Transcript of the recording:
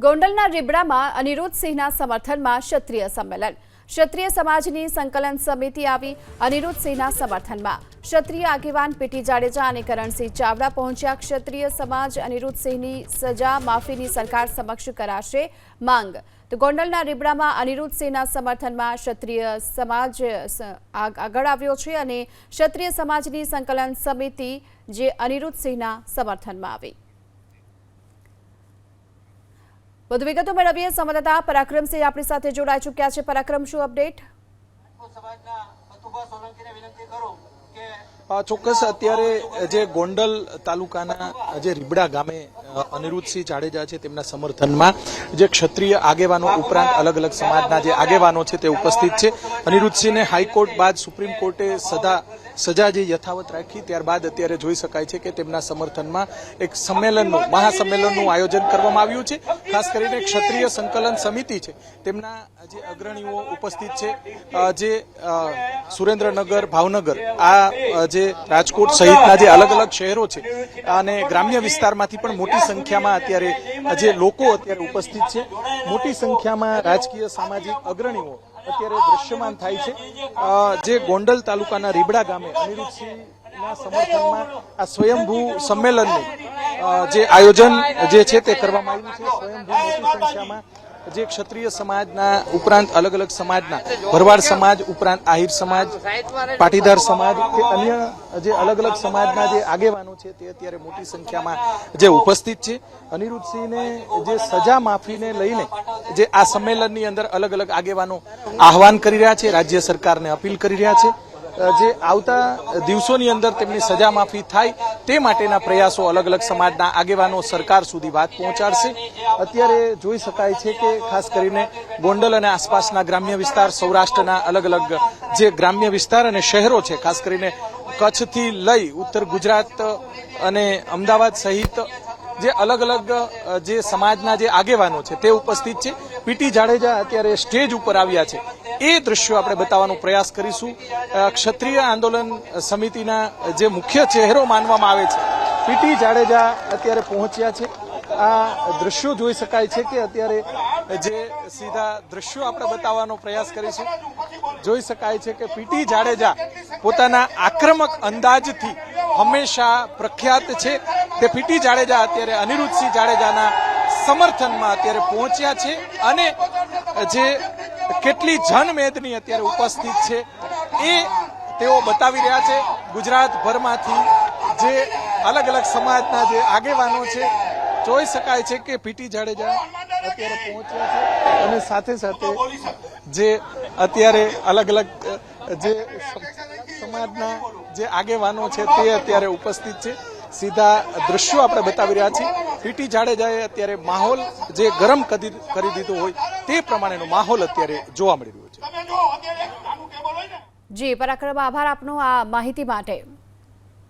ગોંડલના રીબડામાં અનિરુદ્ધસિંહના સમર્થનમાં ક્ષત્રિય સંમેલન. ક્ષત્રિય સમાજની સંકલન સમિતિ આવી અનિરુદ્ધસિંહના સમર્થનમાં. ક્ષત્રિય આગેવાન પીટી જાડેજા અને કરણસિંહ ચાવડા પહોંચ્યા. ક્ષત્રિય સમાજ અનિરુદ્ધસિંહની સજા માફીની સરકાર સમક્ષ કરાશે માંગ. તો ગોંડલના રીબડામાં અનિરુદ્ધસિંહના સમર્થનમાં ક્ષત્રિય સમાજ આગ- આગળ આવ્યો છે અને ક્ષત્રિય સમાજની સંકલન સમિતિ જે અનિરુદ્ધસિંહના સમર્થનમાં આવી. વધુ વિગતો મેળવીએ. સંવાદદાતા પરાક્રમસિંહ આપણી સાથે જોડાઈ ચૂક્યા છે. પરાક્રમ શું અપડેટ? સમાજના મથુભા સોલંકીને વિનંતી કરું કે આ ચોક્કસ અત્યારે જે ગોંડલ તાલુકાના જે રીબડા ગામે અનિરુદ્ધસિંહ જાડેજા છે તેમના સમર્થનમાં જે ક્ષત્રિય આગેવાનો ઉપરાંત અલગ અલગ સમાજના જે આગેવાનો છે તે ઉપસ્થિત છે. અનિરુદ્ધસિંહને હાઈકોર્ટ બાદ સુપ્રીમ કોર્ટે સદા, સજા જે યથાવત રાખી ત્યારબાદ અત્યારે જોઈ શકાય છે કે તેમના સમર્થનમાં એક સંમેલનનું, મહાસંમેલનનું આયોજન કરવામાં આવ્યું છે. ખાસ કરીને ક્ષત્રિય સંકલન સમિતિ છે. તેમના જે અગ્રણીઓ ઉપસ્થિત છે જે સુરેન્દ્રનગર, ભાવનગર, આ જે રાજકોટ સહિતના જે અલગ અલગ શહેરો છે, અને ગ્રામ્ય વિસ્તારમાંથી પણ મોટી સંખ્યામાં અત્યારે જે લોકો અત્યારે ઉપસ્થિત છે. મોટી સંખ્યામાં રાજકીય, સામાજિક અગ્રણીઓ અત્યારે દ્રશ્યમાન થાય છે. જે ગોંડલ તાલુકાના રીબડા ગામે અનિરુદ્ધસિંહના સમર્થનમાં આ સ્વયંભૂ સંમેલનનું જે આયોજન જે છે તે કરવામાં આવ્યું છે. સ્વયંભૂ મોટી સંખ્યામાં જે ક્ષત્રિય સમાજના ઉપરાંત અલગ અલગ સમાજના ભરવાડ સમાજ ઉપરાંત આહિર સમાજ, પાટીદાર સમાજ કે અન્ય જે અલગ અલગ સમાજના જે આગેવાનો છે તે અત્યારે મોટી સંખ્યામાં જે ઉપસ્થિત છે. અનિરુદ્ધસિંહને જે સજા માફીને લઈને જે આ સંમેલનની અંદર અલગ અલગ આગેવાનો આહવાન કરી રહ્યા છે, રાજ્ય સરકારને અપીલ કરી રહ્યા છે. જે આવતા દિવસોની અંદર તેમની સજા માફી થાય તે માટેના પ્રયાસો અલગ અલગ સમાજના આગેવાનો સરકાર સુધી વાત પહોંચાડશે. અત્યારે જોઈ શકાય છે કે ખાસ કરીને ગોંડલ અને આસપાસના ગ્રામ્ય વિસ્તાર સૌરાષ્ટ્રના અલગ અલગ જે ગ્રામ્ય વિસ્તાર અને શહેરો છે, ખાસ કરીને કચ્છથી લઈ ઉત્તર ગુજરાત અને અમદાવાદ સહિત જે અલગ અલગ જે સમાજના જે આગેવાનો છે તે ઉપસ્થિત છે. પીટી જાડેજા અત્યારે સ્ટેજ ઉપર આવ્યા છે. એ દ્રશ્યો આપણે બતાવવાનો પ્રયાસ કરીશું. ક્ષત્રિય આંદોલન સમિતિના જે મુખ્ય ચહેરો માનવામાં આવે છે પીટી જાડેજા અત્યારે પહોંચ્યા છે. આ દ્રશ્યો જોઈ શકાય છે કે અત્યારે જે સીધા દ્રશ્યો આપણે બતાવવાનો પ્રયાસ કરીશું. જોઈ શકાય છે કે પીટી જાડેજા પોતાના આક્રમક અંદાજથી હંમેશા પ્રખ્યાત છે. તે પીટી જાડેજા અત્યારે અનિરુદ્ધસિંહ જાડેજાના સમર્થનમાં અત્યારે પહોંચ્યા છે અને જે કેટલી જનમેદની અત્યારે ઉપસ્થિત છે એ તેઓ બતાવી રહ્યા છે. ગુજરાતભરમાંથી જે અલગ અલગ સમાજના જે આગેવાનો છે, જોઈ શકાય છે કે પીટી જાડેજા અત્યારે પહોંચ્યા છે અને સાથે સાથે જે અત્યારે અલગ અલગ, જે સમાજના જે આગેવાનો છે તે અત્યારે ઉપસ્થિત છે. સીધા દ્રશ્યો આપણે બતાવી રહ્યા છીએ. પીટી જાડેજાએ અત્યારે માહોલ જે ગરમ કરી દીધો હોય તે પ્રમાણેનો માહોલ અત્યારે જોવા મળી રહ્યો છે. જી પરાક્રમ આભાર આપનો આ માહિતી માટે.